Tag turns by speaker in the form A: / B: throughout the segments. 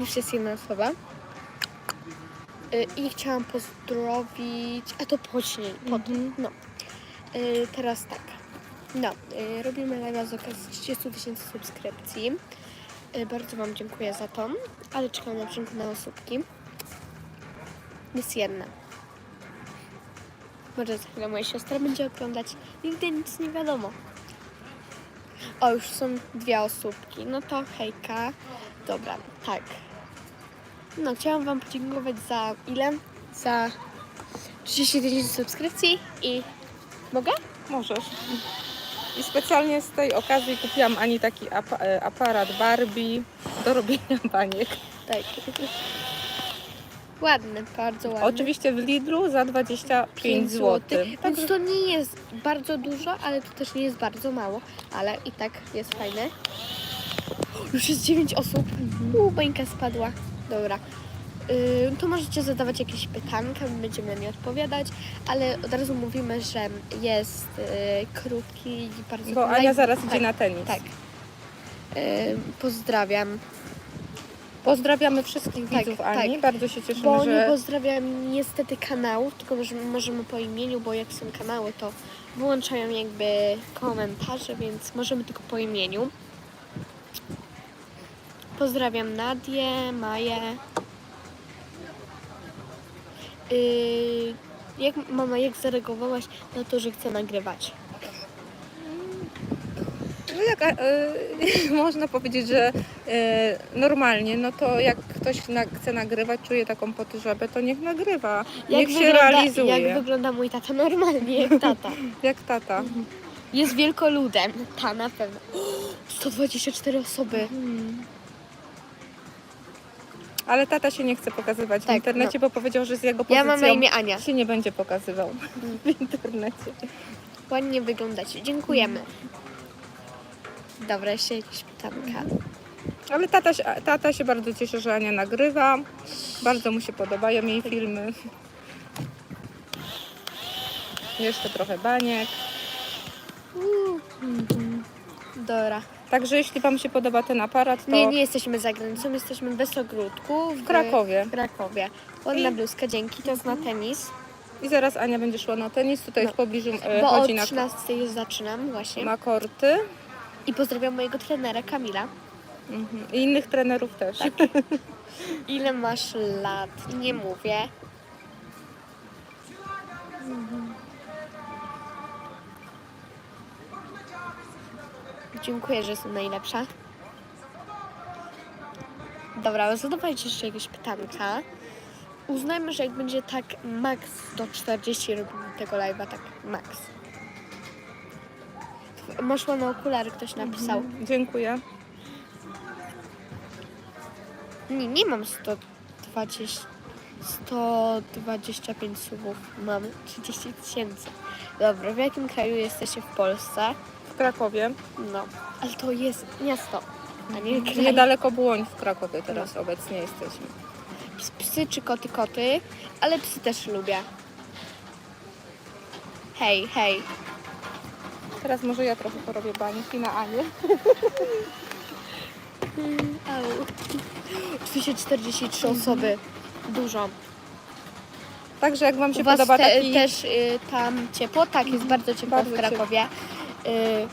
A: Już jest jedna osoba. Y, I chciałam pozdrowić. A to później. Potem. No. Y, Teraz tak. No, y, robimy live'a z okazji 30 tysięcy subskrypcji. Y, Bardzo Wam dziękuję za to, ale czekam na piękne osóbki. Jest jedna. Może za chwilę moja siostra będzie oglądać. Nigdy nic nie wiadomo. O, już są dwie osóbki. No to hejka. Dobra, tak. No, chciałam Wam podziękować za ile? Za 30 tysięcy subskrypcji i mogę?
B: Możesz. I specjalnie z tej okazji kupiłam Ani taki apa e, aparat Barbie do robienia baniek.
A: Tak. Ładny, bardzo ładny.
B: Oczywiście w Lidlu za 25
A: 5
B: zł.
A: zł. Więc to nie jest bardzo dużo, ale to też nie jest bardzo mało. Ale i tak jest fajne. Już jest 9 osób. Uuu, bańka spadła. Dobra. Yy, to możecie zadawać jakieś pytanka, my będziemy na nie odpowiadać, ale od razu mówimy, że jest yy, krótki i bardzo
B: Bo Ania zaraz
A: tak,
B: idzie na tenis.
A: Tak. Yy, pozdrawiam.
B: Pozdrawiamy wszystkich
A: Tak,
B: widzów Ani.
A: tak.
B: Bardzo się cieszymy,
A: Bo nie
B: że
A: pozdrawiam niestety kanałów, tylko możemy po imieniu, bo jak są kanały, to wyłączają jakby komentarze, więc możemy tylko po imieniu. Pozdrawiam Nadię, Maję. Yy, jak, mama, jak zareagowałaś na to, że chcę nagrywać?
B: no jak, e, można powiedzieć, że e, normalnie, no to jak ktoś na, chce nagrywać, czuje taką potrzebę, to niech nagrywa. niech się
A: wygląda,
B: realizuje.
A: Jak wygląda mój tata? Normalnie, jak tata.
B: jak tata.
A: Jest wielkoludem. Ta na pewno. 124 osoby.
B: Ale tata się nie chce pokazywać w
A: Tak,
B: internecie, bo powiedział, że z jego
A: Ja
B: pozycją
A: mam na imię Ania.
B: się nie będzie pokazywał w internecie.
A: Ładnie wyglądacie. Dziękujemy. Dobra, jeszcze jakieś pytanka.
B: Ale tata, się- tata się bardzo cieszy, że Ania nagrywa. Bardzo mu się podobają jej filmy. Jeszcze trochę baniek.
A: Dobra.
B: Także jeśli Wam się podoba ten aparat, to
A: Nie, nie jesteśmy za granicą, jesteśmy w Wysogródku. W,
B: w Krakowie.
A: W Krakowie. Ładna bluzka, dzięki. To jest na tenis.
B: I zaraz Ania będzie szła na tenis. Tutaj
A: No.
B: w pobliżu e,
A: Bo o
B: chodzi na,
A: 13 już zaczynam właśnie.
B: na korty.
A: I pozdrawiam mojego trenera Kamila.
B: Mhm. I innych trenerów też.
A: Tak. Ile masz lat? Nie mówię. Dziękuję, że jestem najlepsza. Dobra, zadawajcie jeszcze jakieś pytanka. Uznajmy, że jak będzie tak max do 40 robimy tego live'a, tak max. Masz ładne okulary, ktoś napisał.
B: Dziękuję.
A: Nie, nie mam 120, 125 subów, mam 30 tysięcy. Dobra, w jakim kraju jesteście w Polsce?
B: Krakowie.
A: No, ale to jest miasto, a nie kraj.
B: Niedaleko Błoń w Krakowie teraz obecnie jesteśmy.
A: Psy czy koty, koty, ale psy też lubię. Hej, hej.
B: Teraz może ja trochę porobię bańki na Anię.
A: Au. 243 osoby, dużo.
B: Także jak Wam się
A: U was
B: podoba
A: te,
B: taki...
A: też y, tam ciepło? Tak, jest bardzo ciepło
B: Bardzo
A: w Krakowie. Y,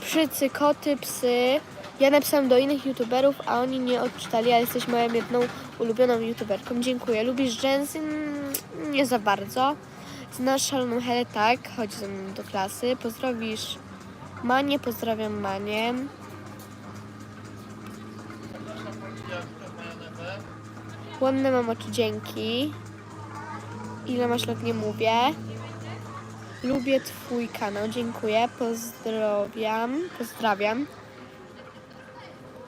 A: przycy, koty, psy. Ja napisałam do innych youtuberów, a oni nie odczytali, ale jesteś moją jedną ulubioną youtuberką. Dziękuję. Lubisz dżensy? Mm, Nie za bardzo. Znasz szaloną Helę? Tak. Chodź ze mną do klasy. Pozdrowisz Manię? Pozdrawiam Manię. Ładne mam oczy, dzięki. Ile masz lat, nie mówię. Lubię Twój kanał, dziękuję. Pozdrawiam. Pozdrawiam.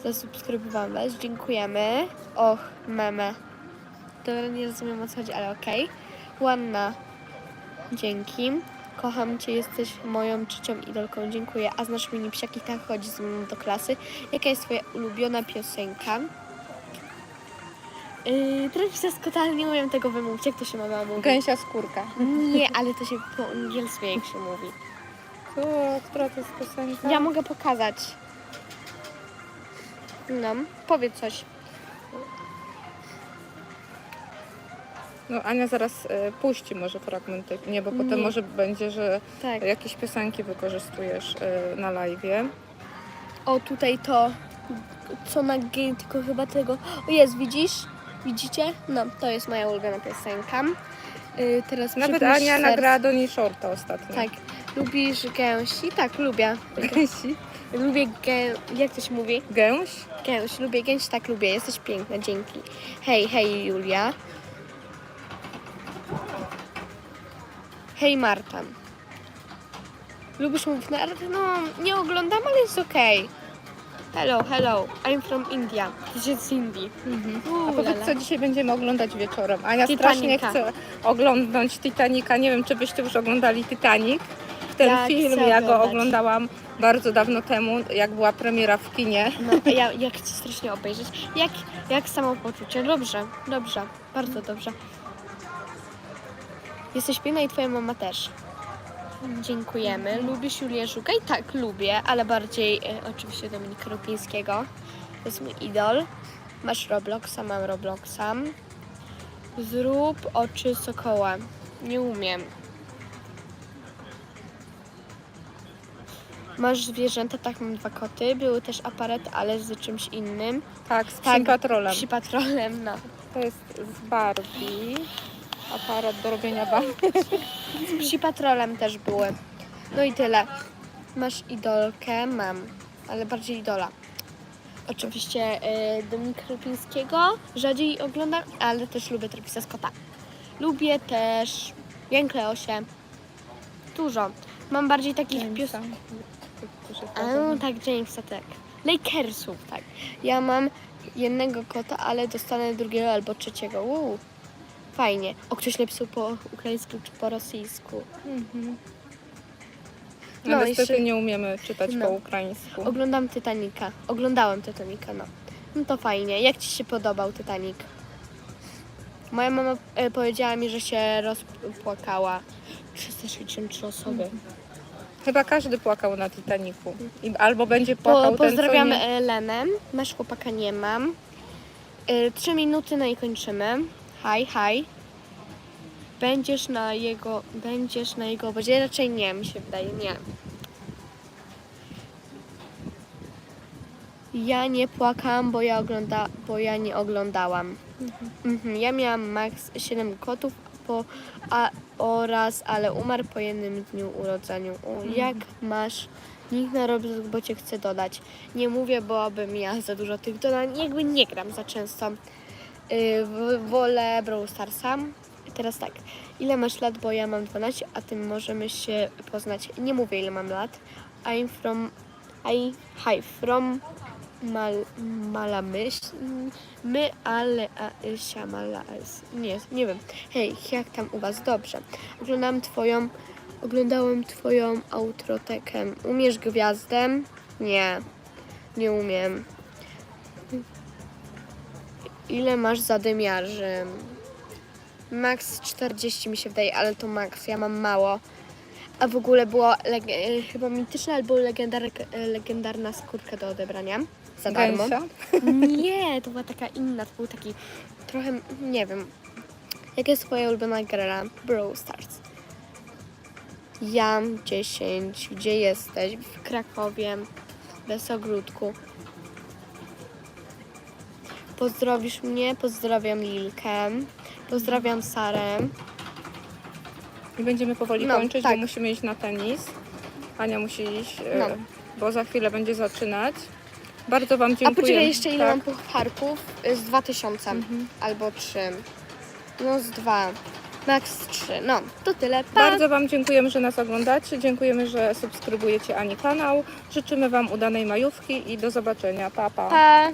A: Zasubskrybowałam Was, dziękujemy. Och, meme. Dobra, nie rozumiem o co chodzi, ale okej. Ładna. Dzięki. Kocham Cię, jesteś moją trzecią idolką, dziękuję. A znasz mini psiaki, tak chodzi z mną do klasy. Jaka jest Twoja ulubiona piosenka? Yy, się skotal, nie umiem tego wymówić. Jak to się mama mówi?
B: Gęsia skórka.
A: Nie, ale to się po angielsku jak się mówi.
B: Co? Która to jest piosenka?
A: Ja mogę pokazać. No, powiedz coś.
B: No Ania zaraz e, puści może fragmenty, nie, bo potem
A: Nie.
B: może będzie, że
A: Tak.
B: jakieś piosenki wykorzystujesz e, na live'ie.
A: O, tutaj to, co na game, tylko chyba tego. O, jest, widzisz? Widzicie? No, to jest moja ulubiona piosenka. Y, teraz
B: Nawet
A: przypuść
B: Ania
A: serce.
B: nagrała do niej shorta ostatnio.
A: Tak. Lubisz gęsi? Tak, lubię.
B: Gęsi?
A: Lubię gę... Jak to się mówi?
B: Gęś?
A: Gęś. Lubię gęś, tak lubię. Jesteś piękna, dzięki. Hej, hej Julia. Hej Marta. Lubisz mówić na No, nie oglądam, ale jest okej. Hello, hello. I'm from India. This is Indie.
B: A
A: Uuu,
B: powiedz, co dzisiaj będziemy oglądać wieczorem. Ania
A: Titanica.
B: strasznie chce oglądnąć Titanica. Nie wiem, czy byście już oglądali Titanic. Ten
A: Ja
B: film,
A: chcę
B: ja go
A: oglądać.
B: oglądałam bardzo dawno temu, jak była premiera w kinie.
A: No, a ja, ja chcę strasznie obejrzeć. Jak, jak samopoczucie? Dobrze, dobrze, bardzo dobrze. Jesteś piękna i twoja mama też. Dziękujemy. Lubisz Julię Żugaj? Tak, lubię, ale bardziej e, oczywiście Dominika Rupińskiego. To jest mój idol. Masz Robloxa, mam Robloxa. Zrób oczy sokoła. Nie umiem. Masz zwierzęta? Tak, mam dwa koty. Były też aparat, ale z czymś innym.
B: Tak, z
A: Tak,
B: psim patrolem.
A: Psi patrolem, no.
B: To jest z Barbie. Aparat do robienia Barbie.
A: Z psi patrolem też były. No i tyle. Masz idolkę? Mam, ale bardziej idola. Oczywiście y, Dominika Rupińskiego rzadziej oglądam, ale też lubię Trapisa Scotta. Lubię też Jękleosie. Dużo. Mam bardziej takich piosenek. A, no tak, Jamesa, tak. Lakersów, tak. Ja mam jednego kota, ale dostanę drugiego albo trzeciego. Fajnie. O, ktoś napisał po ukraińsku czy po rosyjsku.
B: Mhm.
A: No,
B: No, niestety
A: jeszcze-
B: nie umiemy czytać
A: No.
B: po ukraińsku.
A: Oglądam Titanica. Oglądałem Titanica, no. No to fajnie. Jak Ci się podobał Titanic? Moja mama e, powiedziała mi, że się rozpłakała. 363 osoby.
B: Chyba każdy płakał na Titaniku. I, albo będzie
A: Po,
B: płakał ten,
A: pozdrawiam
B: co nie...
A: e, Lenę. Masz chłopaka nie mam. E, Trzy minuty, no i kończymy. Hi, hi. Będziesz na jego, będziesz na jego obozie? Raczej nie, mi się wydaje, nie. Ja nie płakałam, bo ja, ogląda, bo ja nie oglądałam. Mhm. Ja miałam max 7 kotów po, a, oraz, ale umarł po jednym dniu urodzeniu. O, Jak masz? Nikt na Roblox, bo cię chce dodać. Nie mówię, bo bym ja za dużo tych dodań, jakby nie gram za często. W- wolę Brawl Starsa. Teraz tak, ile masz lat, bo ja mam 12, a tym możemy się poznać. Nie mówię ile mam lat. I'm from, I, hi, from Mal, Malamyś, my, ale, a, Ysia, Mala, nie, nie wiem. Hej, jak tam u was? Dobrze. Oglądam twoją, oglądałem twoją outrotekę. Umiesz gwiazdę? Nie, nie umiem. Ile masz zadymiarzy? Max 40 mi się wydaje, ale to max, ja mam mało. A w ogóle była e, chyba mityczna albo legendar- e, legendarna skórka do odebrania za darmo.
B: Gęsia?
A: Nie, to była taka inna, to był taki trochę, nie wiem. Jaka jest twoja ulubiona gra? Brawl Stars. Jam 10. Gdzie jesteś? W Krakowie. Bez ogródku. Pozdrowisz mnie? Pozdrawiam Lilkę. Pozdrawiam Sarę.
B: I będziemy powoli
A: No,
B: kończyć,
A: tak.
B: bo musimy iść na tenis. Ania musi iść, e,
A: No.
B: bo za chwilę będzie zaczynać. Bardzo Wam
A: A
B: dziękuję.
A: poczekaj, jeszcze ile
B: Tak.
A: mam pucharków? Y, Z 2000
B: Mhm.
A: albo 3. No z 2. Max 3. No, to tyle. Pa!
B: Bardzo Wam dziękujemy, że nas oglądacie. Dziękujemy, że subskrybujecie Ani kanał. Życzymy Wam udanej majówki i do zobaczenia. Pa, pa.
A: pa.